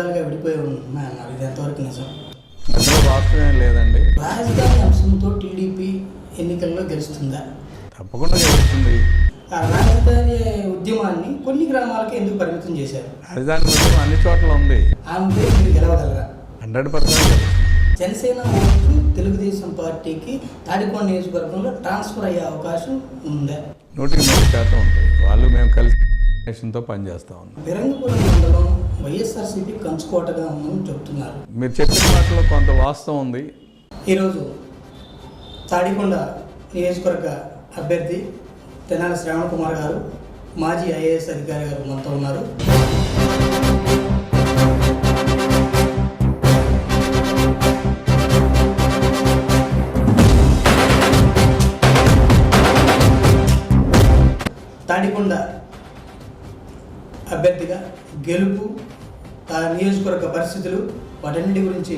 వర్గాలుగా విడిపోయి ఉన్నాయన్నారు ఇది ఎంతవరకు నిజం? లేదండి. రాజధాని అంశంతో టీడీపీ ఎన్నికల్లో గెలుస్తుందా? తప్పకుండా గెలుస్తుంది. ఆ రాజధాని ఉద్యమాన్ని కొన్ని గ్రామాలకి ఎందుకు పరిమితం చేశారు? రాజధాని ఉద్యమం అన్ని చోట్ల ఉంది. మీరు గెలవగలరా? హండ్రెడ్ పర్సెంట్ జనసేన ఓట్లు తెలుగుదేశం పార్టీకి తాడికొండ నియోజకవర్గంలో ట్రాన్స్ఫర్ అయ్యే అవకాశం ఉందా? నూటికి నూరు శాతం ఉంటాయి వాళ్ళు మేము కలిసి నేషన్తో పనిచేస్తా ఉన్నాం మండలం వైఎస్ఆర్సీపీ కంచుకోటగా ఉందని చెబుతున్నారు మీరు చెప్పిన మాటలో కొంత వాస్తవం ఉంది. ఈరోజు తాడికొండ నియోజకవర్గ అభ్యర్థి తెనాలి శ్రావణ కుమార్ గారు మాజీ ఐఏఎస్ అధికారి గారు మనతో ఉన్నారు. తాడికొండ అభ్యర్థిగా గెలుపు నియోజకవర్గ పరిస్థితులు వాటన్నిటి గురించి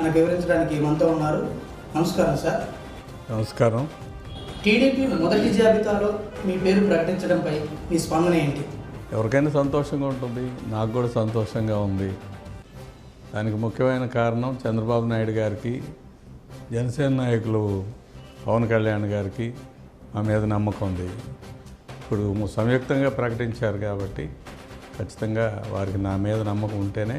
మనకు వివరించడానికి మనతో ఉన్నారు. నమస్కారం సార్. నమస్కారం. టీడీపీ మొదటి జాబితాలో మీ పేరు ప్రకటించడంపై మీ స్పందన ఏంటి? ఎవరికైనా సంతోషంగా ఉంటుంది నాకు కూడా సంతోషంగా ఉంది. దానికి ముఖ్యమైన కారణం చంద్రబాబు నాయుడు గారికి జనసేన నాయకులు పవన్ కళ్యాణ్ గారికి మా మీద నమ్మకం ఉంది. ఇప్పుడు సంయుక్తంగా ప్రకటించారు కాబట్టి ఖచ్చితంగా వారికి నా మీద నమ్మకం ఉంటేనే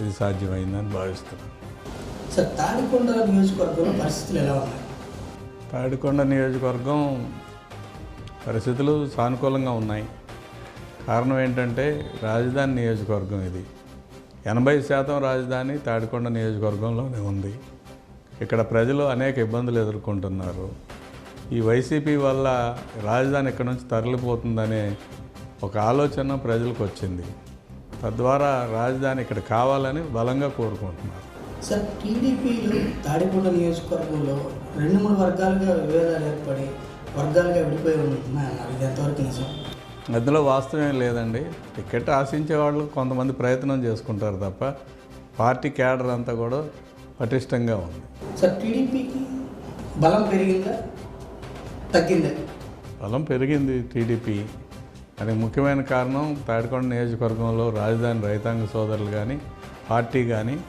ఇది సాధ్యమైందని భావిస్తున్నాను. సార్ తాడికొండ నియోజకవర్గంలో పరిస్థితులు ఎలా ఉన్నాయి? తాడికొండ నియోజకవర్గం పరిస్థితులు సానుకూలంగా ఉన్నాయి. కారణం ఏంటంటే రాజధాని నియోజకవర్గం ఇది. ఎనభై శాతం రాజధాని తాడికొండ నియోజకవర్గంలోనే ఉంది. ఇక్కడ ప్రజలు అనేక ఇబ్బందులు ఎదుర్కొంటున్నారు. ఈ వైసీపీ వల్ల రాజధాని ఇక్కడ నుంచి తరలిపోతుందనే ఒక ఆలోచన ప్రజలకు వచ్చింది. తద్వారా రాజధాని ఇక్కడ కావాలని బలంగా కోరుకుంటున్నారు. సార్ టీడీపీలో తాడికొండ నియోజకవర్గంలో రెండు మూడు వర్గాలుగా విభేదాలు ఏర్పడి వర్గాలుగా విడిపోయి ఉన్నాయన్నారు ఇది ఎంతవరకు నిజం? అందులో వాస్తవం లేదండి. టికెట్ ఆశించే వాళ్ళు కొంతమంది ప్రయత్నం చేసుకుంటారు తప్ప పార్టీ క్యాడర్ అంతా కూడా పటిష్టంగా ఉంది. సార్ టీడీపీకి బలం పెరిగిందా? తగ్గిందా? బలం పెరిగింది టీడీపీ. దానికి ముఖ్యమైన కారణం తాడికొండ నియోజకవర్గంలో రాజధాని రైతాంగ సోదరులు కానీ పార్టీ కానీ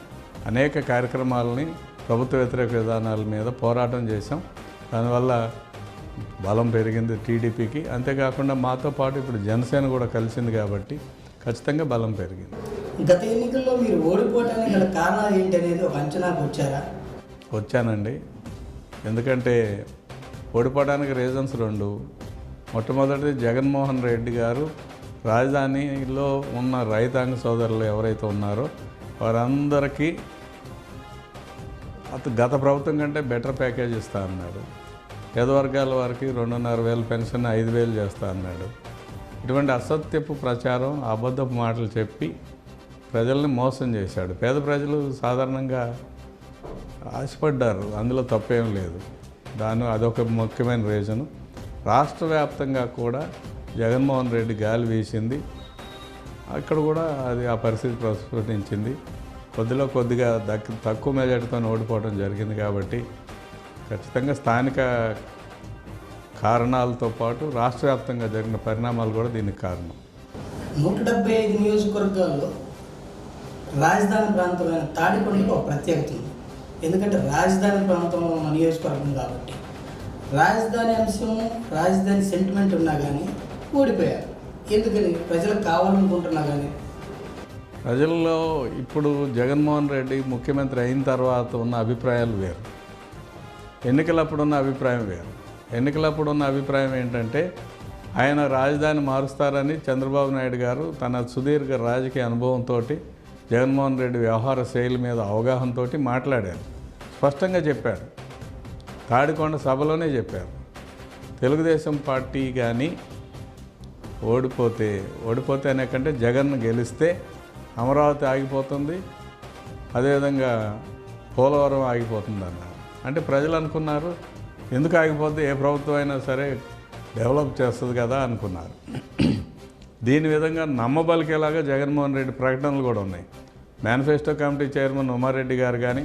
అనేక కార్యక్రమాలని ప్రభుత్వ వ్యతిరేక విధానాల మీద పోరాటం చేశాం. దానివల్ల బలం పెరిగింది టీడీపీకి. అంతేకాకుండా మాతో పాటు ఇప్పుడు జనసేన కూడా కలిసింది కాబట్టి ఖచ్చితంగా బలం పెరిగింది. గత ఎన్నికల్లో మీరు ఓడిపోవటానికి గల కారణాలు ఏంటి అనేది ఒక అంచనాకు వచ్చారా? వచ్చానండి. ఎందుకంటే ఓడిపోవడానికి రీజన్స్ రెండు. మొట్టమొదటిది జగన్మోహన్ రెడ్డి గారు. రాజధానిలో ఉన్న రైతాంగ సోదరులు ఎవరైతే ఉన్నారో వారందరికీ అత గత ప్రభుత్వం కంటే బెటర్ ప్యాకేజ్ ఇస్తా అన్నాడు. పేద వర్గాల వారికి రెండున్నర వేలు పెన్షన్ ఐదు వేలు చేస్తా అన్నాడు. ఇటువంటి అసత్యపు ప్రచారం అబద్ధపు మాటలు చెప్పి ప్రజల్ని మోసం చేశాడు. పేద ప్రజలు సాధారణంగా ఆశపడ్డారు. అందులో తప్పేం లేదు. దాని అదొక ముఖ్యమైన రీజను. రాష్ట్ర వ్యాప్తంగా కూడా జగన్మోహన్ రెడ్డి గాలి వీసింది. అక్కడ కూడా అది ఆ పరిస్థితి ప్రస్ఫుటించింది కొద్దిలో కొద్దిగా దక్ తక్కువ మెజార్టీతో ఓడిపోవడం జరిగింది కాబట్టి ఖచ్చితంగా స్థానిక కారణాలతో పాటు రాష్ట్ర వ్యాప్తంగా జరిగిన పరిణామాలు కూడా దీనికి కారణం. నూట డెబ్బై ఐదు నియోజకవర్గాల్లో రాజధాని ప్రాంతమైన తాడికొండకి ఒక ప్రత్యేకత ఉంది. ఎందుకంటే రాజధాని ప్రాంతంలో ఉన్న నియోజకవర్గం కాబట్టి రాజధాని అంశం రాజధాని సెంటిమెంట్ ఉన్నా కానీ ఓడిపోయారు ఎందుకని? ప్రజలకు కావాలనుకుంటున్నా కానీ ప్రజల్లో ఇప్పుడు జగన్మోహన్ రెడ్డి ముఖ్యమంత్రి అయిన తర్వాత ఉన్న అభిప్రాయాలు వేరు. ఎన్నికలప్పుడు ఉన్న అభిప్రాయం వేరు. ఎన్నికలప్పుడు ఉన్న అభిప్రాయం ఏంటంటే ఆయన రాజధాని మారుస్తారని చంద్రబాబు నాయుడు గారు తన సుదీర్ఘ రాజకీయ అనుభవంతో జగన్మోహన్ రెడ్డి వ్యవహార శైలి మీద అవగాహనతో మాట్లాడారు. స్పష్టంగా చెప్పారు. తాడికొండ సభలోనే చెప్పారు. తెలుగుదేశం పార్టీ కానీ ఓడిపోతే ఓడిపోతే అనే కంటే జగన్ గెలిస్తే అమరావతి ఆగిపోతుంది అదేవిధంగా పోలవరం ఆగిపోతుంది అన్నారు. అంటే ప్రజలు అనుకున్నారు ఎందుకు ఆగిపోతే ఏ ప్రభుత్వం అయినా సరే డెవలప్ చేస్తుంది కదా అనుకున్నారు. దీని విధంగా నమ్మబలికేలాగా జగన్మోహన్ రెడ్డి ప్రకటనలు కూడా ఉన్నాయి. మేనిఫెస్టో కమిటీ చైర్మన్ ఉమారెడ్డి గారు కానీ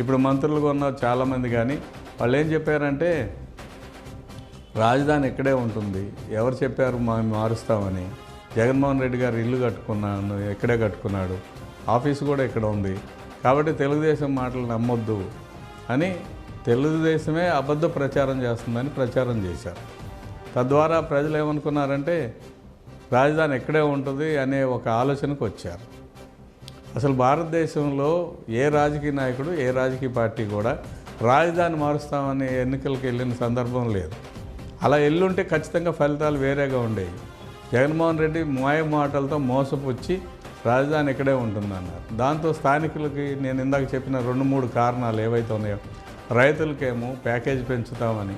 ఇప్పుడు మంత్రులుగా ఉన్న చాలామంది కానీ వాళ్ళు ఏం చెప్పారంటే రాజధాని ఇక్కడే ఉంటుంది ఎవరు చెప్పారు మేము మారుస్తామని. జగన్మోహన్ రెడ్డి గారు ఇల్లు కట్టుకున్నాను ఇక్కడే కట్టుకున్నాడు ఆఫీసు కూడా ఇక్కడ ఉంది కాబట్టి తెలుగుదేశం మాటలు నమ్మొద్దు అని తెలుగుదేశమే అబద్ధ ప్రచారం చేస్తుందని ప్రచారం చేశారు. తద్వారా ప్రజలు ఏమనుకున్నారంటే రాజధాని ఎక్కడే ఉంటుంది అనే ఒక ఆలోచనకు వచ్చారు. అసలు భారతదేశంలో ఏ రాజకీయ నాయకుడు ఏ రాజకీయ పార్టీ కూడా రాజధాని మారుస్తామని ఎన్నికలకు వెళ్ళిన సందర్భం లేదు. అలా ఎల్లుంటే ఖచ్చితంగా ఫలితాలు వేరేగా ఉండేవి. జగన్మోహన్ రెడ్డి మాయ మాటలతో మోసపుచ్చి రాజధాని ఇక్కడే ఉంటుందన్నారు. దాంతో స్థానికులకి నేను ఇందాక చెప్పిన రెండు మూడు కారణాలు ఏవైతే ఉన్నాయో రైతులకేమో ప్యాకేజ్ పెంచుతామని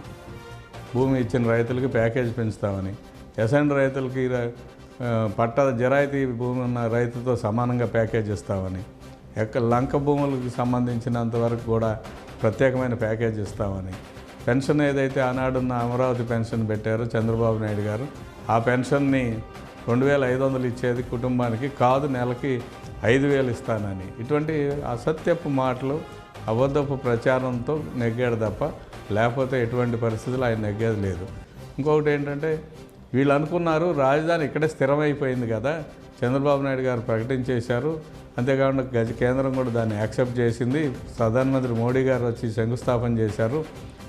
భూమి ఇచ్చిన రైతులకి ప్యాకేజ్ పెంచుతామని ఎసండ్ రైతులకి ర- పట్ట జరాయితీ భూమి ఉన్న రైతుతో సమానంగా ప్యాకేజ్ ఇస్తామని ఎక్క లంక భూములకు సంబంధించినంత వరకు కూడా ప్రత్యేకమైన ప్యాకేజ్ ఇస్తామని. పెన్షన్ ఏదైతే ఆనాడున్న అమరావతి పెన్షన్ పెట్టారో చంద్రబాబు నాయుడు గారు ఆ పెన్షన్ని రెండు వేల ఐదు వందలు ఇచ్చేది కుటుంబానికి కాదు నెలకి ఐదు వేలు ఇస్తానని. ఇటువంటి అసత్యపు మాటలు అబద్ధపు ప్రచారంతో నెగ్గాడు తప్ప లేకపోతే ఎటువంటి పరిస్థితులు ఆయన నెగ్గేది లేదు. ఇంకొకటి ఏంటంటే వీళ్ళు అనుకున్నారు రాజధాని ఇక్కడే స్థిరమైపోయింది కదా చంద్రబాబు నాయుడు గారు ప్రకటించేశారు అంతేకాకుండా గజ కేంద్రం కూడా దాన్ని యాక్సెప్ట్ చేసింది. ప్రధానమంత్రి మోడీ గారు వచ్చి శంకుస్థాపన చేశారు.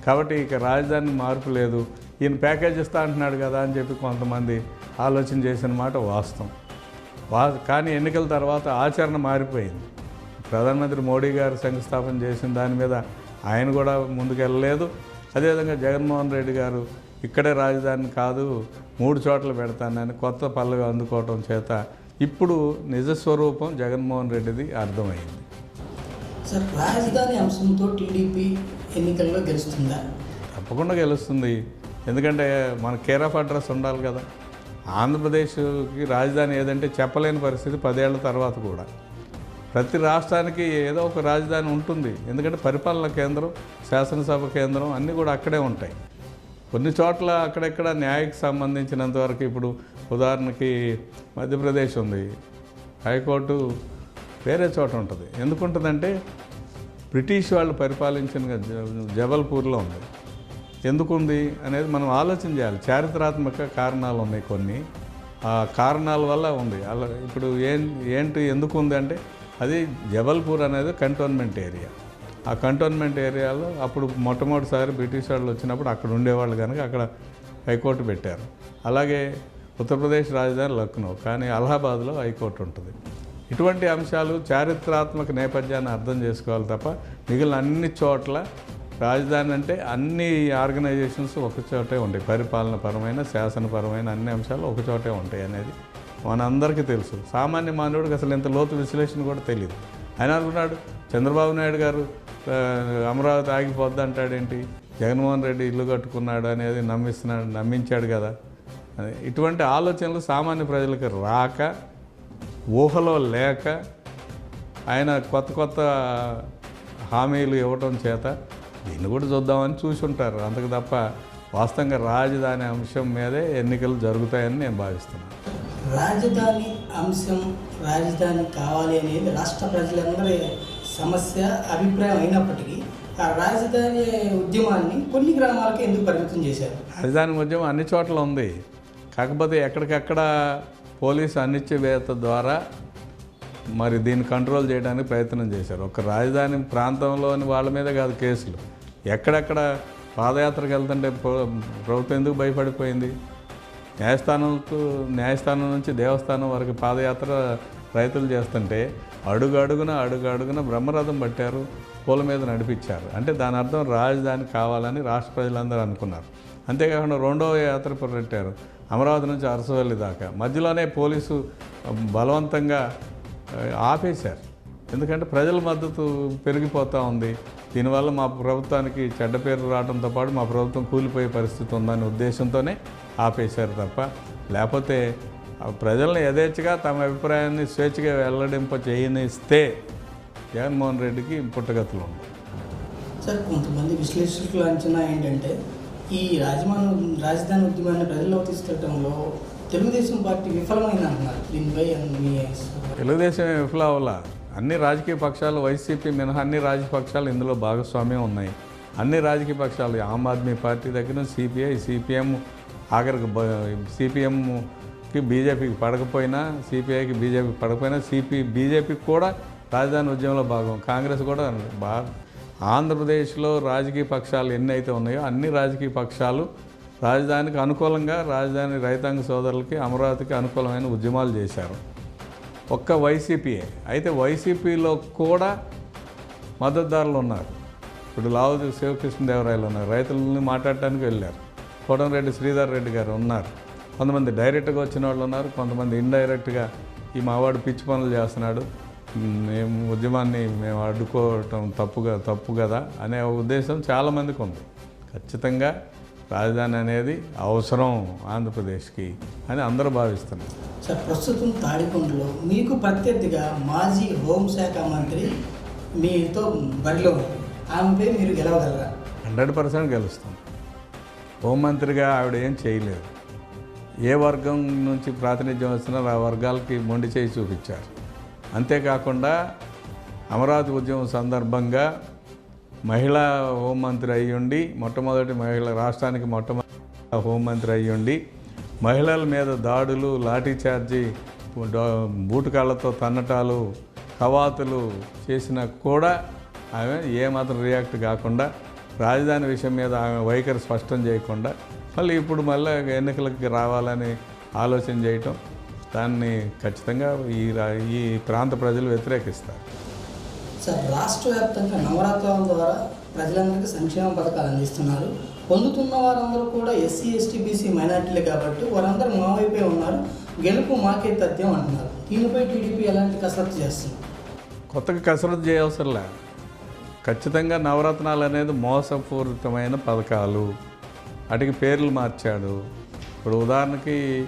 కాబట్టి ఇక రాజధాని మార్పు లేదు. ఈయన ప్యాకేజ్ ఇస్తా అంటున్నాడు కదా అని చెప్పి కొంతమంది ఆలోచన చేసిన మాట వాస్తవం. వా కానీ ఎన్నికల తర్వాత ఆచరణ మారిపోయింది. ప్రధానమంత్రి మోడీ గారు శంకుస్థాపన చేసిన దాని మీద ఆయన కూడా ముందుకెళ్ళలేదు. అదేవిధంగా జగన్మోహన్ రెడ్డి గారు ఇక్కడే రాజధాని కాదు మూడు చోట్ల పెడతానని కొత్త పల్లవి అందుకోవటం చేత ఇప్పుడు నిజస్వరూపం జగన్మోహన్ రెడ్డిది అర్థమైంది. సార్ రాజధాని అంశంతో టీడీపీ ఎన్నికల్లో గెలుస్తుందా? తప్పకుండా గెలుస్తుంది. ఎందుకంటే మన కేర్ ఆఫ్ అడ్రస్ ఉండాలి కదా. ఆంధ్రప్రదేశ్కి రాజధాని ఏదంటే చెప్పలేని పరిస్థితి పదేళ్ళ తర్వాత కూడా. ప్రతి రాష్ట్రానికి ఏదో ఒక రాజధాని ఉంటుంది. ఎందుకంటే పరిపాలన కేంద్రం శాసనసభ కేంద్రం అన్నీ కూడా అక్కడే ఉంటాయి. కొన్ని చోట్ల అక్కడెక్కడ న్యాయకు సంబంధించినంత వరకు ఇప్పుడు ఉదాహరణకి మధ్యప్రదేశ్ ఉంది. హైకోర్టు వేరే చోట ఉంటుంది. ఎందుకుంటుందంటే బ్రిటిష్ వాళ్ళు పరిపాలించిన జబల్పూర్లో ఉంది. ఎందుకుంది అనేది మనం ఆలోచన చేయాలి. చారిత్రాత్మక కారణాలు ఉన్నాయి కొన్ని. ఆ కారణాల వల్ల ఉంది. అలా ఇప్పుడు ఏం ఏంటి ఎందుకు ఉంది అంటే అది జబల్పూర్ అనేది కంటోన్మెంట్ ఏరియా. ఆ కంటోన్మెంట్ ఏరియాలో అప్పుడు మొట్టమొదటిసారి బ్రిటిష్ వాళ్ళు వచ్చినప్పుడు అక్కడ ఉండేవాళ్ళు కనుక అక్కడ హైకోర్టు పెట్టారు. అలాగే ఉత్తరప్రదేశ్ రాజధాని లక్నో కానీ అలహాబాద్లో హైకోర్టు ఉంటుంది. ఇటువంటి అంశాలు చారిత్రాత్మక నేపథ్యాన్ని అర్థం చేసుకోవాలి తప్ప మిగిలిన అన్ని చోట్ల రాజధాని అంటే అన్ని ఆర్గనైజేషన్స్ ఒకచోటే ఉంటాయి. పరిపాలన పరమైన శాసనపరమైన అన్ని అంశాలు ఒకచోటే ఉంటాయి అనేది మనందరికీ తెలుసు. సామాన్య మానవుడికి అసలు ఇంత లోతు విశ్లేషణ కూడా తెలియదు ఆయన అనుకున్నాడు చంద్రబాబు నాయుడు గారు అమరావతి ఆగిపోద్ది అంటాడేంటి? జగన్మోహన్ రెడ్డి ఇల్లు కట్టుకున్నాడు అనేది నమ్మిస్తున్నాడు నమ్మించాడు కదా. ఇటువంటి ఆలోచనలు సామాన్య ప్రజలకు రాక ఊహలో లేక ఆయన కొత్త కొత్త హామీలు ఇవ్వటం చేత దీన్ని కూడా చూద్దామని చూసి ఉంటారు అంతకు తప్ప వాస్తవంగా రాజధాని అంశం మీదే ఎన్నికలు జరుగుతాయని నేను భావిస్తున్నాను. రాజధాని అంశం రాజధాని కావాలి అనేది రాష్ట్ర ప్రజలందరి సమస్య అభిప్రాయం అయినప్పటికీ ఆ రాజధాని ఉద్యమాన్ని కొన్ని గ్రామాలకు ఎందుకు పరిమితం చేశారు? రాజధాని ఉద్యమం అన్ని చోట్ల ఉంది. కాకపోతే ఎక్కడికక్కడ పోలీసు అనిశ్చివేత ద్వారా మరి దీన్ని కంట్రోల్ చేయడానికి ప్రయత్నం చేశారు. ఒక రాజధాని ప్రాంతంలోని వాళ్ళ మీద కాదు కేసులు. ఎక్కడెక్కడ పాదయాత్రకు వెళ్తుంటే ప్ర- ప్రభుత్వం ఎందుకు భయపడిపోయింది? న్యాయస్థానంకు న్యాయస్థానం నుంచి దేవస్థానం వరకు పాదయాత్ర రైతులు చేస్తుంటే అడుగు అడుగున అడుగు అడుగున బ్రహ్మరథం పట్టారు పూల మీద నడిపించారు. అంటే దాని అర్థం రాజధాని కావాలని రాష్ట్ర ప్రజలందరూ అనుకున్నారు. అంతేకాకుండా రెండవ యాత్ర పెట్టారు అమరావతి నుంచి అరసవల్లి దాకా. మధ్యలోనే పోలీసు బలవంతంగా ఆపేశారు. ఎందుకంటే ప్రజల మద్దతు పెరిగిపోతూ ఉంది. దీనివల్ల మా ప్రభుత్వానికి చెడ్డ పేరు రావడంతో పాటు మా ప్రభుత్వం కూలిపోయే పరిస్థితి ఉందనే ఉద్దేశంతోనే ఆపేశారు తప్ప లేకపోతే ప్రజల్ని యథేచ్ఛగా తమ అభిప్రాయాన్ని స్వేచ్ఛగా వెల్లడింప చేయనిస్తే జగన్మోహన్ రెడ్డికి పుట్టగతులు ఉండవు. సార్ కొంతమంది విశ్లేషకుల అంచనా ఏంటంటే ఈ రాజమాన రాజధాని ఉద్యమాన్ని ప్రజల్లోకి తీసుకెళ్ళడంలో తెలుగుదేశం పార్టీ విఫలమైంది అంటున్నారు దీనిపై తెలుగుదేశం విఫల అవ్వాల అన్ని రాజకీయ పక్షాలు వైసీపీ మినహా అన్ని రాజకీయ పక్షాలు ఇందులో భాగస్వామ్యం ఉన్నాయి. అన్ని రాజకీయ పక్షాలు ఆమ్ ఆద్మీ పార్టీ దగ్గర సిపిఐ సిపిఎం ఆఖరికి సిపిఎంకి బీజేపీకి పడకపోయినా సిపిఐకి బీజేపీకి పడకపోయినా సిపి బీజేపీకి కూడా రాజధాని ఉద్యమంలో భాగం. కాంగ్రెస్ కూడా బా ఆంధ్రప్రదేశ్లో రాజకీయ పక్షాలు ఎన్ని అయితే ఉన్నాయో అన్ని రాజకీయ పక్షాలు రాజధానికి అనుకూలంగా రాజధాని రైతాంగ సోదరులకి అమరావతికి అనుకూలమైన ఉద్యమాలు చేశారు. ఒక్క వైసీపీయే. అయితే వైసీపీలో కూడా మద్దతుదారులు ఉన్నారు. ఇప్పుడు లావు శివకృష్ణదేవరాయలు ఉన్నారు. రైతులని మాట్లాడటానికి వెళ్ళారు. కోటంరెడ్డి శ్రీధర్ రెడ్డి గారు ఉన్నారు. కొంతమంది డైరెక్ట్గా వచ్చిన వాళ్ళు ఉన్నారు. కొంతమంది ఇండైరెక్ట్గా ఈ మావాడు పిచ్చి పనులు చేస్తున్నాడు. మేము ఉద్యమాన్ని మేము అడ్డుకోవటం తప్పుగా తప్పు కదా అనే ఉద్దేశం చాలామందికి ఉంది. ఖచ్చితంగా రాజధాని అనేది అవసరం ఆంధ్రప్రదేశ్కి అని అందరూ భావిస్తున్నారు. సార్ ప్రస్తుతం తాడికొండలో మీకు ప్రత్యర్థిగా మాజీ హోంశాఖ మంత్రి మీతో బరిలో ఆమెపై మీరు గెలవగలరా? హండ్రెడ్ పర్సెంట్ గెలుస్తాం. హోంమంత్రిగా ఆవిడ ఏం చేయలేదు. ఏ వర్గం నుంచి ప్రాతినిధ్యం వస్తున్నారో ఆ వర్గాలకి మొండి చేయి చూపించారు. అంతేకాకుండా అమరావతి ఉద్యమం సందర్భంగా మహిళా హోంమంత్రి అయ్యుండి మొట్టమొదటి మహిళ రాష్ట్రానికి మొట్టమొదటి హోంమంత్రి అయ్యుండి మహిళల మీద దాడులు లాఠీ చార్జీ బూటకాళ్ళతో తన్నటాలు కవాతులు చేసినా కూడా ఆమె ఏమాత్రం రియాక్ట్ కాకుండా రాజధాని విషయం మీద ఆమె వైఖరి స్పష్టం చేయకుండా మళ్ళీ ఇప్పుడు మళ్ళీ ఎన్నికలకి రావాలని ఆలోచన చేయటం దాన్ని ఖచ్చితంగా ఈ రా- ఈ ప్రాంత ప్రజలు వ్యతిరేకిస్తారు. సార్ రాష్ట్ర వ్యాప్తంగా నవరత్నాల ద్వారా ప్రజలందరికీ సంక్షేమ పథకాలు అందిస్తున్నారు. పొందుతున్న వారందరూ కూడా ఎస్సీ ఎస్టీ బీసీ మైనార్టీలే కాబట్టి వారందరూ మా వైపే ఉన్నారు. గెలుపు మాకే తథ్యం అంటున్నారు. దీనిపై టీడీపీ ఎలాంటి కసరత్తు చేస్తుంది? కొత్తగా కసరత్తు చేయవసరంలే. ఖచ్చితంగా నవరత్నాలు అనేది మోసపూరితమైన పథకాలు. వాటికి పేర్లు మార్చాడు. ఇప్పుడు ఉదాహరణకి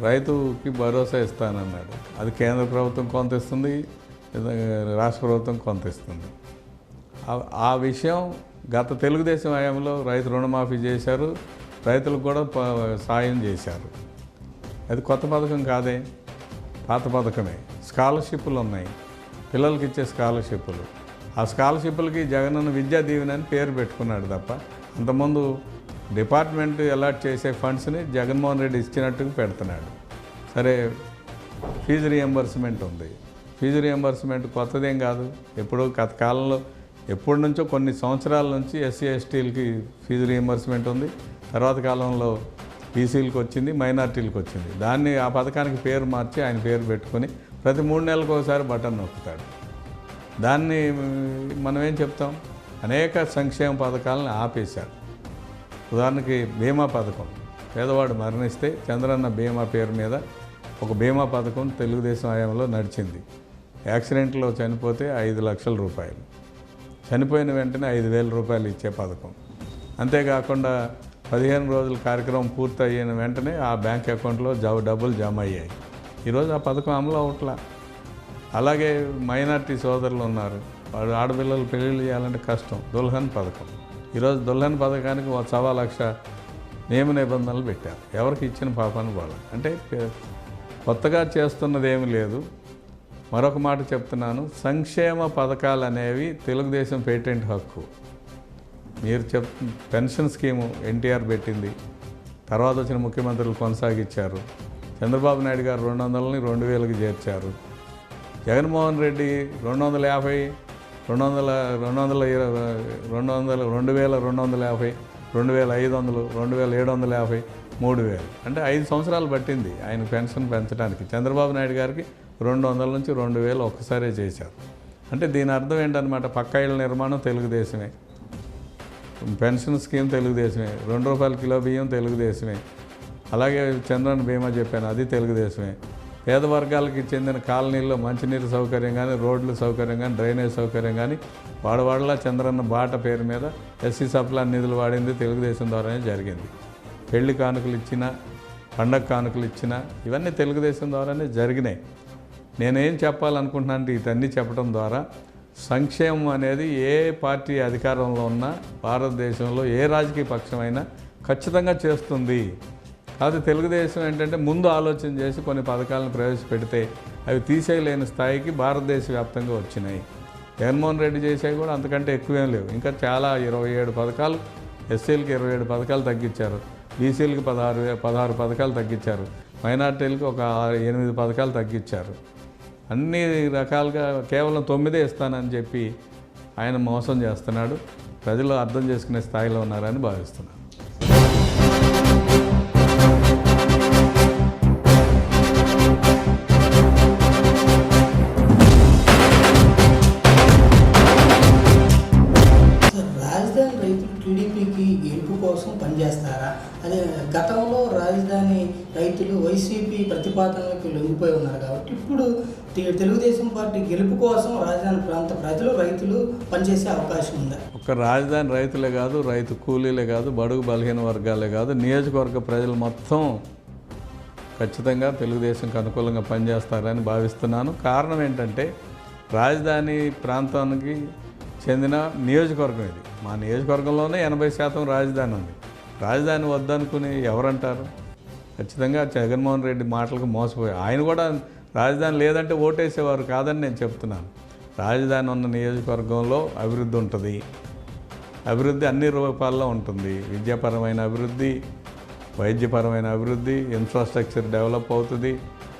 రైతుకి భరోసా ఇస్తానన్నాడు. అది కేంద్ర ప్రభుత్వం కొంత ఇస్తుంది. రాష్ట్ర ప్రభుత్వం కొంత ఇస్తుంది. ఆ- విషయం గత తెలుగుదేశం హయాంలో రైతు రుణమాఫీ చేశారు రైతులకు కూడా సాయం చేశారు. అది కొత్త పథకం కాదే? పాత పథకమే. స్కాలర్షిప్లు ఉన్నాయి. పిల్లలకి ఇచ్చే స్కాలర్షిప్లు ఆ స్కాలర్షిప్లకి జగనన్న విద్యా దీవెన అని పేరు పెట్టుకున్నాడు తప్ప అంతకుముందు డిపార్ట్మెంట్ అలాట్ చేసే ఫండ్స్ని జగన్మోహన్ రెడ్డి ఇచ్చినట్టుగా పెడుతున్నాడు. సరే ఫీజు రియంబర్స్మెంట్ ఉంది. ఫీజు రియంబర్స్మెంట్ కొత్తదేం కాదు. ఎప్పుడో గత కాలంలో ఎప్పటి నుంచో కొన్ని సంవత్సరాల నుంచి ఎస్సీ ఎస్టీలకి ఫీజు రియంబర్స్మెంట్ ఉంది. తర్వాత కాలంలో బీసీలకు వచ్చింది మైనార్టీలకు వచ్చింది. దాన్ని ఆ పథకానికి పేరు మార్చి ఆయన పేరు పెట్టుకొని ప్రతి మూడు నెలలకు ఒకసారి బటన్ నొక్కుతాడు. దాన్ని మనం ఏం చెప్తాం? అనేక సంక్షేమ పథకాలను ఆపేశారు. ఉదాహరణకి బీమా పథకం. పేదవాడు మరణిస్తే చంద్రన్న బీమా పేరు మీద ఒక బీమా పథకం తెలుగుదేశం హయాంలో నడిచింది. యాక్సిడెంట్లో చనిపోతే ఐదు లక్షల రూపాయలు. చనిపోయిన వెంటనే ఐదు వేల రూపాయలు ఇచ్చే పథకం. అంతేకాకుండా పదిహేను రోజుల కార్యక్రమం పూర్తి అయిన వెంటనే ఆ బ్యాంక్ అకౌంట్లో జవ డబ్బులు జమ అయ్యాయి. ఈరోజు ఆ పథకం అమలు అవట్లా. అలాగే మైనార్టీ సోదరులు ఉన్నారు. వాడు ఆడపిల్లలు పెళ్ళిళ్ళు చేయాలంటే కష్టం. దుల్హన్ పథకం. ఈరోజు దుల్హన్ పథకానికి ఒక సవా లక్ష నియమ నిబంధనలు పెట్టారు. ఎవరికి ఇచ్చిన పాపాన్ని వాళ్ళు అంటే కొత్తగా చేస్తున్నది ఏమీ లేదు. మరొక మాట చెప్తున్నాను. సంక్షేమ పథకాలు అనేవి తెలుగుదేశం పేటెంట్ హక్కు. మీరు చెప్ పెన్షన్ స్కీము ఎన్టీఆర్ పెట్టింది. తర్వాత వచ్చిన ముఖ్యమంత్రులు కొనసాగించారు. చంద్రబాబు నాయుడు గారు రెండు వందలని రెండు వేలకు చేర్చారు. జగన్మోహన్ రెడ్డి రెండు వందల యాభై రెండు వందల రెండు వందల ఇరవై రెండు వందల రెండు వేల రెండు వందల యాభై రెండు వేల ఐదు వందలు రెండు వేల ఏడు వందల యాభై మూడు వేలు. అంటే ఐదు సంవత్సరాలు పట్టింది ఆయన పెన్షన్ పెంచడానికి. చంద్రబాబు నాయుడు గారికి రెండు వందల నుంచి రెండు వేలు ఒక్కసారే చేశారు. అంటే దీని అర్థం ఏంటన్నమాట పక్కా ఇళ్ళ నిర్మాణం తెలుగుదేశమే. Pension scheme తెలుగుదేశమే. రెండు రూపాయల కిలో బియ్యం తెలుగుదేశమే. అలాగే చంద్రన్ బీమా చెప్పాను అది తెలుగుదేశమే. పేద వర్గాలకి చెందిన కాలనీల్లో మంచినీరు సౌకర్యం కానీ రోడ్లు సౌకర్యం కానీ డ్రైనేజ్ సౌకర్యం కానీ వాడవాడలా చంద్రన్న బాట పేరు మీద ఎస్సీ సప్లా నిధులు వాడింది తెలుగుదేశం ద్వారానే జరిగింది. పెళ్ళి కానుకలు ఇచ్చిన పండగ కానుకలు ఇచ్చిన ఇవన్నీ తెలుగుదేశం ద్వారానే జరిగినాయి. నేనేం చెప్పాలనుకుంటున్నానంటే ఇదన్నీ ఇవన్నీ చెప్పడం ద్వారా సంక్షేమం అనేది ఏ పార్టీ అధికారంలో ఉన్నా భారతదేశంలో ఏ రాజకీయ పక్షమైనా ఖచ్చితంగా చేస్తుంది. కాదు తెలుగుదేశం ఏంటంటే ముందు ఆలోచన చేసి కొన్ని పథకాలను ప్రవేశపెడితే అవి తీసేయలేని స్థాయికి భారతదేశ వ్యాప్తంగా వచ్చినాయి. జగన్మోహన్ రెడ్డి చేసేవి కూడా అంతకంటే ఎక్కువేం లేవు. ఇంకా చాలా ఇరవై ఏడు పథకాలు ఎస్సీలకి ఇరవై ఏడు పథకాలు తగ్గించారు. బీసీలకి పదహారు పదహారు పథకాలు తగ్గించారు. మైనార్టీలకు ఒక ఎనిమిది పథకాలు తగ్గించారు. అన్ని రకాలుగా కేవలం తొమ్మిదే ఇస్తానని చెప్పి ఆయన మోసం చేస్తున్నాడు. ప్రజలు అర్థం చేసుకునే స్థాయిలో ఉన్నారని భావిస్తున్నాను. రాజధాని రైతులు కోసం పనిచేస్తారా? అదే గతంలో రాజధాని రైతులు వైసీపీ ప్రతిపాదనలకు లొంగిపోయి ఉన్నారు కాబట్టి ఇప్పుడు తెలుగుదేశం పార్టీ గెలుపు కోసం రాజధాని ప్రాంత ప్రజలు రైతులు పనిచేసే అవకాశం ఉందా? ఒక రాజధాని రైతులే కాదు రైతు కూలీలే కాదు బడుగు బలహీన వర్గాలే కాదు నియోజకవర్గ ప్రజలు మొత్తం ఖచ్చితంగా తెలుగుదేశంకి అనుకూలంగా పనిచేస్తారని భావిస్తున్నాను. కారణం ఏంటంటే రాజధాని ప్రాంతానికి చెందిన నియోజకవర్గం ఇది. మా నియోజకవర్గంలోనే ఎనభై శాతం రాజధాని ఉంది. రాజధాని వద్దనుకుని ఎవరంటారు? ఖచ్చితంగా జగన్మోహన్ రెడ్డి మాటలకు మోసపోయి. ఆయన కూడా రాజధాని లేదంటే ఓటేసేవారు కాదని నేను చెప్తున్నాను. రాజధాని ఉన్న నియోజకవర్గంలో అభివృద్ధి ఉంటుంది. అభివృద్ధి అన్ని రూపాల్లో ఉంటుంది. విద్యాపరమైన అభివృద్ధి వైద్యపరమైన అభివృద్ధి ఇన్ఫ్రాస్ట్రక్చర్ డెవలప్ అవుతుంది.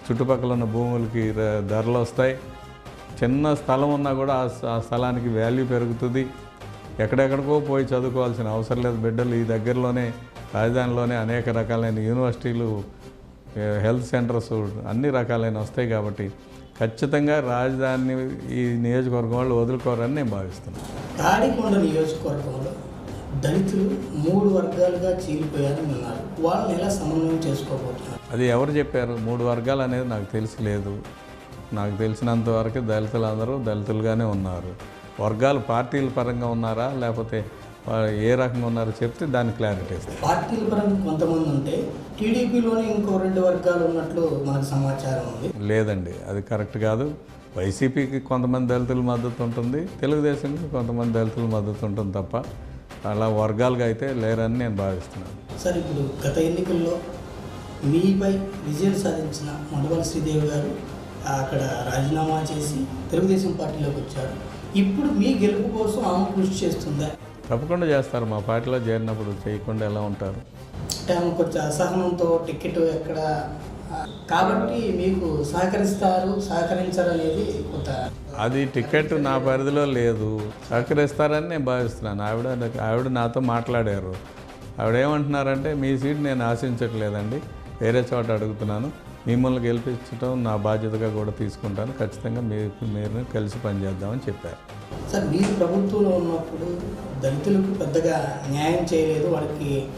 చుట్టుపక్కల ఉన్న భూములకి ధరలు వస్తాయి. చిన్న స్థలం ఉన్నా కూడా ఆ స్థలానికి వాల్యూ పెరుగుతుంది. ఎక్కడెక్కడికో పోయి చదువుకోవాల్సిన అవసరం లేదు. బిడ్డలు ఈ దగ్గరలోనే రాజధానిలోనే అనేక రకాలైన యూనివర్సిటీలు హెల్త్ సెంటర్స్ అన్ని రకాలైన వస్తాయి కాబట్టి ఖచ్చితంగా రాజధాని ఈ నియోజకవర్గం వాళ్ళు వదులుకోరని నేను భావిస్తున్నాను. తాడికొండ నియోజకవర్గంలో దళితులు మూడు వర్గాలుగా చీలిపోయారని ఉన్నారు వాళ్ళని ఎలా సమన్వయం చేసుకోబోతున్నారు? అది ఎవరు చెప్పారు? మూడు వర్గాలు అనేది నాకు తెలిసి లేదు. నాకు తెలిసినంత వరకు దళితులు అందరూ దళితులుగానే ఉన్నారు. వర్గాలు పార్టీల పరంగా ఉన్నారా? లేకపోతే వా- ఏ రకంగా ఉన్నారో చెప్తే దాన్ని క్లారిటీ ఇస్తాను పార్టీల పరంగా కొంతమంది ఉంటే టీడీపీలోనే ఇంకో రెండు వర్గాలు ఉన్నట్లు మనకు సమాచారం ఉంది. లేదండి అది కరెక్ట్ కాదు. వైసీపీకి కొంతమంది దళితుల మద్దతు ఉంటుంది తెలుగుదేశంకి కొంతమంది దళితుల మద్దతు ఉంటుంది తప్ప అలా వర్గాలుగా అయితే లేరని నేను భావిస్తున్నాను. సార్ ఇప్పుడు గత ఎన్నికల్లో మీపై విజయం సాధించిన మండవల శ్రీదేవి గారు అక్కడ రాజీనామా చేసి తెలుగుదేశం పార్టీలోకి వచ్చారు. ఇప్పుడు మీ గెలుపు కోసం ఆమె కృషి చేస్తుందా? తప్పకుండా చేస్తారు. మా పార్టీలో చేరినప్పుడు చేయకుండా ఎలా ఉంటారు? అంటే ఆమె కొంచెం అసహనంతో టికెట్ ఎక్కడ కాబట్టి మీకు సహకరిస్తారు సహకరించరు అనేది కొంత అది టికెట్ నా పరిధిలో లేదు. సహకరిస్తారని నేను భావిస్తున్నాను. ఆవిడ ఆవిడ నాతో మాట్లాడారు. ఆవిడ ఏమంటున్నారంటే మీ సీట్ నేను ఆశించట్లేదండి. వేరే చోట అడుగుతున్నాను. మిమ్మల్ని గెలిపించడం నా బాధ్యతగా కూడా తీసుకుంటాను. ఖచ్చితంగా మీరు మీరు కలిసి పనిచేద్దామని చెప్పారు. సార్ మీరు ప్రభుత్వంలో ఉన్నప్పుడు దళితులకు పెద్దగా న్యాయం చేయలేదు వాళ్ళకి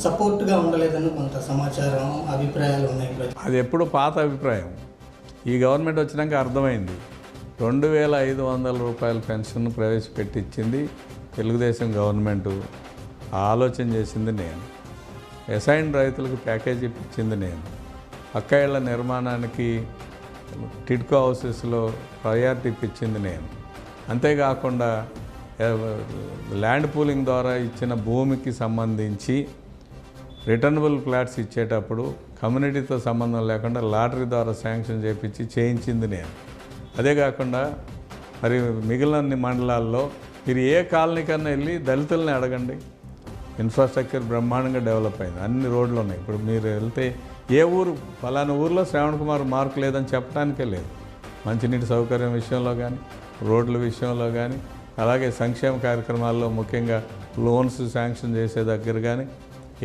సపోర్ట్గా ఉండలేదని కొంత సమాచారం అభిప్రాయాలు ఉన్నాయి అది ఎప్పుడు పాత అభిప్రాయం. ఈ గవర్నమెంట్ వచ్చినాక అర్థమైంది. రెండు వేల ఐదు వందల రూపాయల పెన్షన్ ప్రవేశపెట్టించింది తెలుగుదేశం గవర్నమెంటు. ఆలోచన చేసింది నేను. ఎసైన్ రైతులకు ప్యాకేజీ ఇచ్చింది నేను. పక్క నిర్మాణానికి టిడ్కో హౌసెస్లో ప్రయారిటీ ఇప్పించింది నేను. అంతేకాకుండా ల్యాండ్ పూలింగ్ ద్వారా ఇచ్చిన భూమికి సంబంధించి రిటర్నబుల్ ఫ్లాట్స్ ఇచ్చేటప్పుడు కమ్యూనిటీతో సంబంధం లేకుండా లాటరీ ద్వారా శాంక్షన్ చేపించి చేయించింది నేను. అదే కాకుండా మరి మిగిలిన మండలాల్లో మీరు ఏ కాలనీకన్నా వెళ్ళి దళితుల్ని అడగండి. ఇన్ఫ్రాస్ట్రక్చర్ బ్రహ్మాండంగా డెవలప్ అయింది. అన్ని రోడ్లు ఉన్నాయి. ఇప్పుడు మీరు వెళ్తే ఏ ఊరు? ఫలానా ఊర్లో శ్రావణ్ కుమార్ మార్కు లేదని చెప్పడానికే లేదు. మంచినీటి సౌకర్యం విషయంలో కానీ రోడ్ల విషయంలో కానీ అలాగే సంక్షేమ కార్యక్రమాల్లో ముఖ్యంగా లోన్స్ శాంక్షన్ చేసే దగ్గర కానీ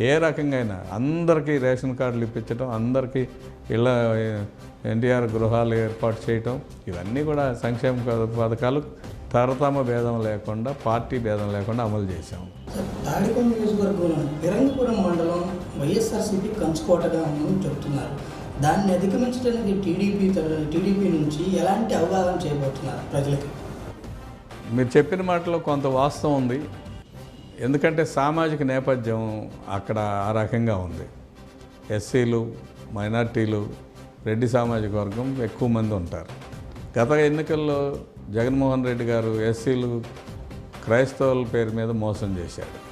ఏ రకంగా అయినా అందరికీ రేషన్ కార్డులు ఇప్పించడం అందరికీ ఇలా ఎన్టీఆర్ గృహాలు ఏర్పాటు చేయటం ఇవన్నీ కూడా సంక్షేమ పథకాలు తరతమ భేదం లేకుండా పార్టీ భేదం లేకుండా అమలు చేశాము వైఎస్ఆర్సీపీ కంచుకోటగా ఉందని చెబుతున్నారు. దాన్ని అధిగమించడానికి టీడీపీ టీడీపీ నుంచి ఎలాంటి అవగాహన చేయబోతున్నారు ప్రజలకి? మీరు చెప్పిన మాటలో కొంత వాస్తవం ఉంది. ఎందుకంటే సామాజిక నేపథ్యం అక్కడ ఆ రకంగా ఉంది. ఎస్సీలు మైనార్టీలు రెడ్డి సామాజిక వర్గం ఎక్కువ మంది ఉంటారు. గత ఎన్నికల్లో జగన్మోహన్ రెడ్డి గారు ఎస్సీలు క్రైస్తవుల పేరు మీద మోసం చేశాడు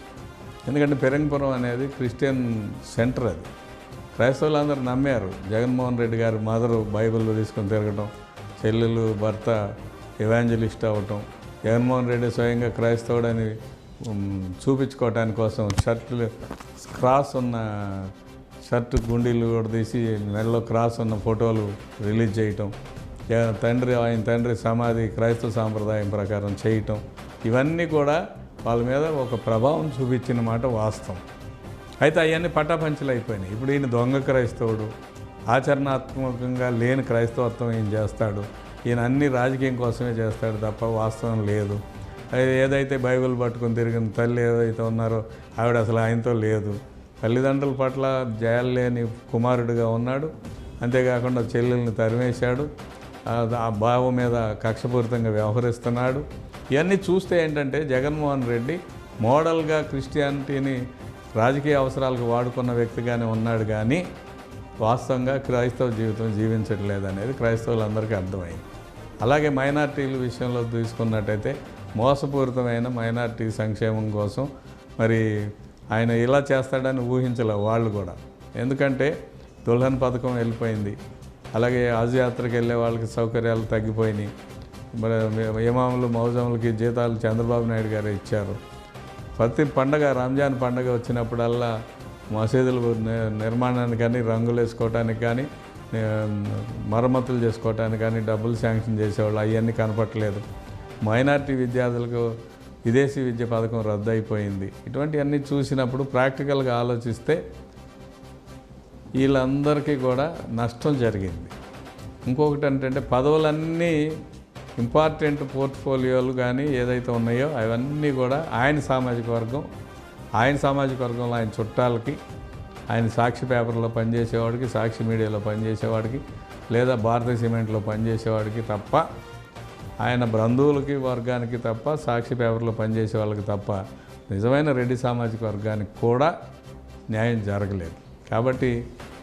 ఎందుకంటే పెరంగపురం అనేది క్రిస్టియన్ సెంటర్ అది. క్రైస్తవులు అందరూ నమ్మారు. జగన్మోహన్ రెడ్డి గారు మదరు బైబిల్ తీసుకొని తిరగటం చెల్లెలు భర్త ఎవాంజలిస్ట్ అవ్వటం జగన్మోహన్ రెడ్డి స్వయంగా క్రైస్తవుడని ఉమ్, చూపించుకోవటానికి కోసం షర్ట్లు క్రాస్ ఉన్న షర్ట్ గుండీలు కూడా తీసి మెడలో క్రాస్ ఉన్న ఫోటోలు రిలీజ్ చేయటం తండ్రి ఆయన తండ్రి సమాధి క్రైస్తవ సాంప్రదాయం ప్రకారం చేయటం ఇవన్నీ కూడా వాళ్ళ మీద ఒక ప్రభావం చూపించిన మాట వాస్తవం. అయితే అవన్నీ పటాపంచలు అయిపోయినాయి. ఇప్పుడు ఈయన దొంగ క్రైస్తవుడు ఆచరణాత్మకంగా లేని క్రైస్తవత్వం ఈయన చేస్తాడు. ఈయన అన్ని రాజకీయం కోసమే చేస్తాడు తప్ప వాస్తవం లేదు. ఏదైతే బైబిల్ పట్టుకొని తిరిగిన తల్లి ఏదైతే ఉన్నారో ఆవిడ అసలు ఆయనతో లేదు. తల్లిదండ్రుల పట్ల జయాలు లేని కుమారుడిగా ఉన్నాడు. అంతేకాకుండా చెల్లెల్ని తరిమేశాడు. ఆ భావం మీద కక్షపూరితంగా వ్యవహరిస్తున్నాడు. ఇవన్నీ చూస్తే ఏంటంటే జగన్మోహన్ రెడ్డి మోడల్గా క్రిస్టియానిటీని రాజకీయ అవసరాలకు వాడుకున్న వ్యక్తిగానే ఉన్నాడు కానీ వాస్తవంగా క్రైస్తవ జీవితం జీవించట్లేదు అనేది క్రైస్తవులందరికీ అర్థమైంది. అలాగే మైనార్టీల విషయంలో తీసుకున్నట్టయితే మోసపూరితమైన మైనార్టీ సంక్షేమం కోసం మరి ఆయన ఇలా చేస్తాడని ఊహించలే వాళ్ళు కూడా. ఎందుకంటే దుల్హన్ పథకం వెళ్ళిపోయింది. అలాగే హజ్ యాత్రకు వెళ్ళే వాళ్ళకి సౌకర్యాలు తగ్గిపోయినాయి. మరి ఇమాములు మౌజములకి జీతాలు చంద్రబాబు నాయుడు గారు ఇచ్చారు. ప్రతి పండగ రంజాన్ పండగ వచ్చినప్పుడల్లా మసీదులు నిర్మాణానికి కానీ రంగులు వేసుకోవటానికి కానీ మరమ్మతులు చేసుకోవటానికి కానీ డబ్బులు శాంక్షన్ చేసేవాళ్ళు అవన్నీ కనపట్లేదు మైనార్టీ విద్యార్థులకు విదేశీ విద్య పథకం రద్దు అయిపోయింది ఇటువంటివన్నీ చూసినప్పుడు ప్రాక్టికల్గా ఆలోచిస్తే వీళ్ళందరికీ కూడా నష్టం జరిగింది. ఇంకొకటి ఏంటంటే పదవులన్నీ ఇంపార్టెంట్ పోర్ట్ఫోలియోలు కానీ ఏదైతే ఉన్నాయో అవన్నీ కూడా ఆయన సామాజిక వర్గం ఆయన సామాజిక వర్గంలో ఆయన చుట్టాలకి ఆయన సాక్షి పేపర్లో పనిచేసేవాడికి సాక్షి మీడియాలో పనిచేసేవాడికి లేదా భారత సిమెంట్లో పనిచేసేవాడికి తప్ప ఆయన బంధువులకి వర్గానికి తప్ప సాక్షి పేపర్లో పనిచేసే వాళ్ళకి తప్ప నిజమైన రెడ్డి సామాజిక వర్గానికి కూడా న్యాయం జరగలేదు. కాబట్టి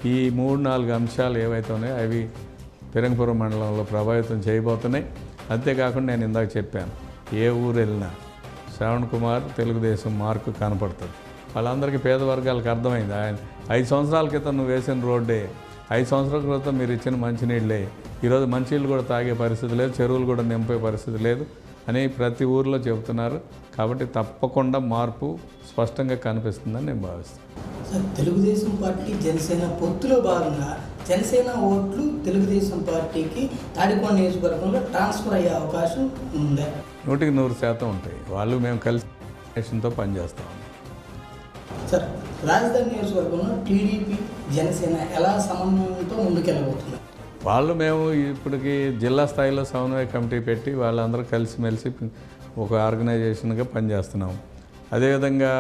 ఈ మూడు నాలుగు అంశాలు ఏవైతే ఉన్నాయో అవి పిరంగపురం మండలంలో ప్రభావితం చేయబోతున్నాయి. అంతేకాకుండా నేను ఇందాక చెప్పాను ఏ ఊరు వెళ్ళినా శ్రవణ్ కుమార్ తెలుగుదేశం మార్కు కనపడుతుంది వాళ్ళందరికీ పేద వర్గాలకు అర్థమైంది? ఆయన ఐదు సంవత్సరాల క్రితం నువ్వు వేసిన రోడ్డే ఐదు సంవత్సరాల క్రితం మీరు ఇచ్చిన మంచినీళ్ళే ఈరోజు మంచినీళ్ళు కూడా తాగే పరిస్థితి లేదు చెరువులు కూడా నింపే పరిస్థితి లేదు అని ప్రతి ఊర్లో చెబుతున్నారు. కాబట్టి తప్పకుండా మార్పు స్పష్టంగా కనిపిస్తుందని నేను భావిస్తాను తెలుగుదేశం పార్టీ జనసేన పొత్తులో భాగంగా జనసేన ఓట్లు తెలుగుదేశం పార్టీకి తాడికొండ నియోజకవర్గంలో ట్రాన్స్ఫర్ అయ్యే అవకాశం ఉందా. నూటికి నూరు శాతం ఉంటాయి. వాళ్ళు మేము కలిసి పనిచేస్తాం. సార్ రాజధాని నియోజకవర్గంలో టీడీపీ జనసేన ఎలా సమన్వయంతో ముందుకెళ్ళబోతున్నారు? వాళ్ళు మేము ఇప్పటికి జిల్లా స్థాయిలో సమన్వయ కమిటీ పెట్టి వాళ్ళందరూ కలిసిమెలిసి ఒక ఆర్గనైజేషన్గా పనిచేస్తున్నాం. అదేవిధంగా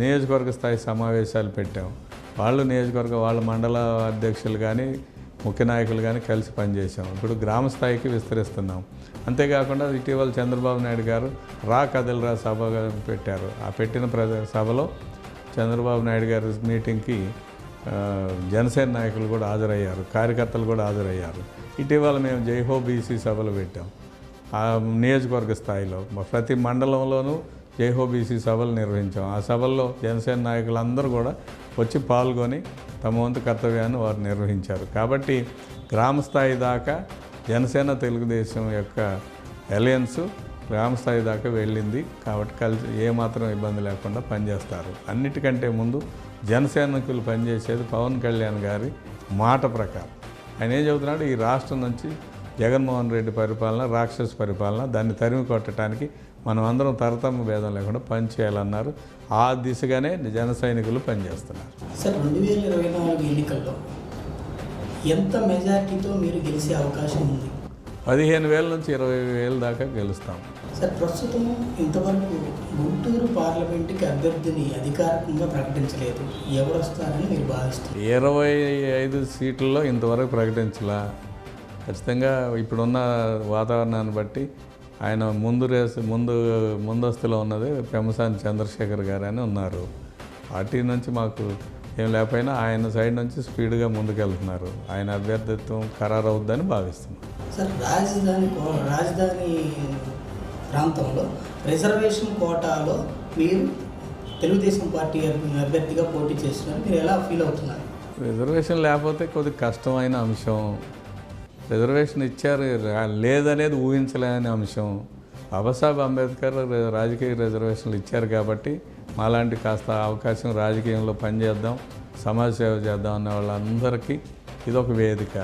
నియోజకవర్గ స్థాయి సమావేశాలు పెట్టాం. వాళ్ళు నియోజకవర్గ వాళ్ళ మండల అధ్యక్షులు కానీ ముఖ్య నాయకులు కానీ కలిసి పనిచేసాం ఇప్పుడు గ్రామ స్థాయికి విస్తరిస్తున్నాం. అంతేకాకుండా ఇటీవల చంద్రబాబు నాయుడు గారు రా కదలరా సభ పెట్టారు. ఆ పెట్టిన ప్రజ సభలో చంద్రబాబు నాయుడు గారి మీటింగ్కి జనసేన నాయకులు కూడా హాజరయ్యారు. కార్యకర్తలు కూడా హాజరయ్యారు. ఇటీవల మేము జైహో బీసీ సభలు పెట్టాం. ఆ నియోజకవర్గ స్థాయిలో. ప్రతి మండలంలోనూ జైహోబీసీ సభలు నిర్వహించాం. ఆ సభల్లో జనసేన నాయకులందరూ కూడా వచ్చి పాల్గొని తమ వంతు కర్తవ్యాన్ని వారు నిర్వహించారు. కాబట్టి గ్రామ స్థాయి దాకా జనసేన తెలుగుదేశం యొక్క అలయన్సు గ్రామ స్థాయి దాకా వెళ్ళింది. కాబట్టి కలిసి ఏమాత్రం ఇబ్బంది లేకుండా పనిచేస్తారు. అన్నిటికంటే ముందు జనసైనికులు పనిచేసేది పవన్ కళ్యాణ్ గారి మాట ప్రకారం. ఆయన ఏం చెబుతున్నాడు? ఈ రాష్ట్రం నుంచి జగన్మోహన్ రెడ్డి పరిపాలన రాక్షస పరిపాలన దాన్ని తరిమి కొట్టడానికి మనం అందరం తరతమ భేదం లేకుండా పనిచేయాలన్నారు ఆ దిశగానే జన సైనికులు పనిచేస్తున్నారు. సార్ రెండు వేల ఇరవై నాలుగు ఎన్నికల్లో ఎంత మెజార్టీతో మీరు గెలిచే అవకాశం ఉంది? పదిహేను వేల నుంచి ఇరవై వేల దాకా గెలుస్తాం. సార్ ప్రస్తుతం ఇంతవరకు గుంటూరు పార్లమెంటుకి అభ్యర్థిని అధికారికంగా ప్రకటించలేదు. ఎవరు వస్తారని మీరు భావిస్తారు ఇరవై ఐదు సీట్లలో ఇంతవరకు ప్రకటించలా. ఖచ్చితంగా ఇప్పుడున్న వాతావరణాన్ని బట్టి ఆయన ముందు రేసు ముందు ముందస్తులో ఉన్నది పెమసాని చంద్రశేఖర్ గారు అని ఉన్నారు. పార్టీ నుంచి మాకు ఏం లేకపోయినా ఆయన సైడ్ నుంచి స్పీడ్గా ముందుకెళ్తున్నారు. ఆయన అభ్యర్థిత్వం ఖరారు అవుద్దని భావిస్తున్నాం. సార్ రాజధాని రాజధాని ప్రాంతంలో రిజర్వేషన్ కోటాలో మీరు తెలుగుదేశం పార్టీ అభ్యర్థిగా పోటీ చేస్తున్నారు. మీరు ఎలా ఫీల్ అవుతున్నారు? రిజర్వేషన్ లేకపోతే కొద్దిగా కష్టమైన అంశం. రిజర్వేషన్ ఇచ్చారు. లేదనేది ఊహించలేని అంశం. బాబాసాహెబ్ అంబేద్కర్ రాజకీయ రిజర్వేషన్లు ఇచ్చారు కాబట్టి మాలాంటి కాస్త అవకాశం రాజకీయంలో పనిచేద్దాం సమాజ సేవ చేద్దాం అనే వాళ్ళందరికీ ఇదొక వేదిక.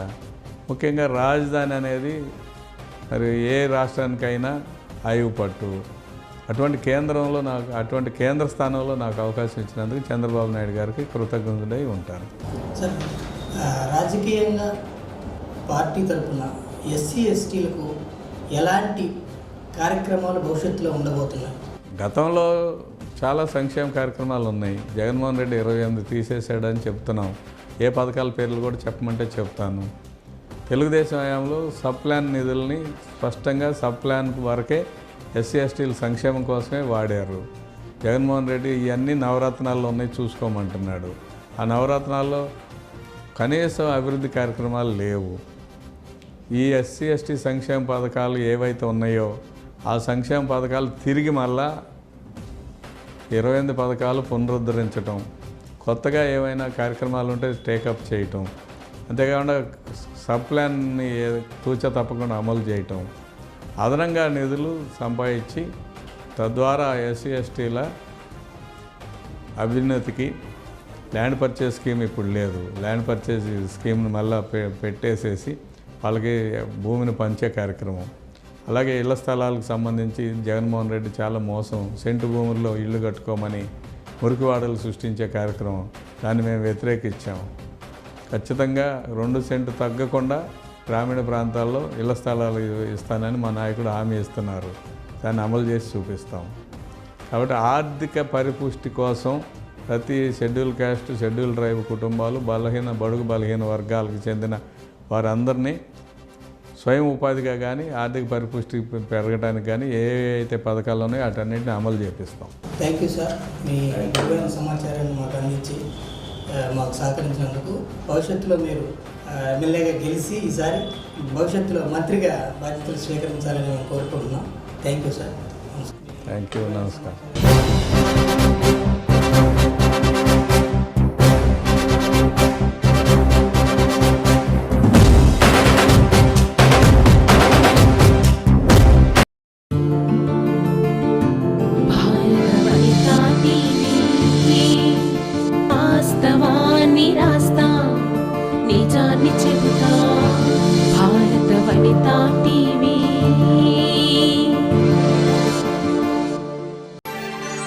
ముఖ్యంగా రాజధాని అనేది మరి ఏ రాష్ట్రానికైనా ఆయువు పట్టు. అటువంటి కేంద్రంలో నాకు అటువంటి కేంద్ర స్థానంలో నాకు అవకాశం ఇచ్చినందుకు చంద్రబాబు నాయుడు గారికి కృతజ్ఞతలై ఉంటాను. రాజకీయంగా పార్టీ తరఫున ఎస్సీ ఎస్టీలకు ఎలాంటి కార్యక్రమాలు భవిష్యత్తులో ఉండబోతున్నాయి? గతంలో చాలా సంక్షేమ కార్యక్రమాలు ఉన్నాయి. జగన్మోహన్ రెడ్డి ఇరవై ఎనిమిది తీసేసాడని చెప్తున్నాం. ఏ పథకాల పేర్లు కూడా చెప్పమంటే చెప్తాను. తెలుగుదేశం హయాంలో సబ్ ప్లాన్ నిధుల్ని స్పష్టంగా సబ్ ప్లాన్ వరకే ఎస్సీ ఎస్టీల సంక్షేమం కోసమే వాడారు. జగన్మోహన్ రెడ్డి ఇవన్నీ నవరత్నాల్లో ఉన్నాయి చూసుకోమంటున్నాడు. ఆ నవరత్నాల్లో కనీసం అభివృద్ధి కార్యక్రమాలు లేవు. ఈ ఎస్సీ ఎస్టీ సంక్షేమ పథకాలు ఏవైతే ఉన్నాయో ఆ సంక్షేమ పథకాలు తిరిగి మళ్ళా ఇరవై ఎనిమిది పథకాలు పునరుద్ధరించటం కొత్తగా ఏమైనా కార్యక్రమాలు ఉంటే టేకప్ చేయటం అంతేకాకుండా సబ్ ప్లాన్ని ఏ- తప్పకుండా అమలు చేయటం అదనంగా నిధులు సంపాదించి తద్వారా ఎస్సీ ఎస్టీల అభ్యున్నతికి ల్యాండ్ పర్చేస్ స్కీమ్ ఇప్పుడు లేదు. ల్యాండ్ పర్చేస్ స్కీమ్ని మళ్ళీ పె పెట్టేసేసి వాళ్ళకి భూమిని పంచే కార్యక్రమం. అలాగే ఇళ్ళ స్థలాలకు సంబంధించి జగన్మోహన్ రెడ్డి చాలా మోసం. సెంటు భూముల్లో ఇల్లు కట్టుకోమని మురికివాడలు సృష్టించే కార్యక్రమం. దాన్ని మేము వ్యతిరేకించాము. ఖచ్చితంగా రెండు సెంటు తగ్గకుండా గ్రామీణ ప్రాంతాల్లో ఇళ్ళ స్థలాలు ఇస్తానని మా నాయకుడు హామీ ఇస్తున్నారు. దాన్ని అమలు చేసి చూపిస్తాం. కాబట్టి ఆర్థిక పరిపుష్టి కోసం ప్రతి షెడ్యూల్ క్యాస్ట్ షెడ్యూల్ ట్రైబ్ కుటుంబాలు బలహీన బడుగు బలహీన వర్గాలకు చెందిన వారందరినీ స్వయం ఉపాధిగా కానీ ఆర్థిక పరిపుష్టి పెరగడానికి కానీ ఏ అయితే పథకాలు ఉన్నాయో వాటన్నిటిని అమలు చేపిస్తాం. థ్యాంక్ యూ సార్ మీ విలువైన సమాచారాన్ని మాకు అందించి మాకు సహకరించినందుకు. భవిష్యత్తులో మీరు ఎమ్మెల్యేగా గెలిచి ఈసారి భవిష్యత్తులో మంత్రిగా బాధ్యతలు స్వీకరించాలని మేము కోరుకుంటున్నాం. Thank you sir thank you నమస్కారం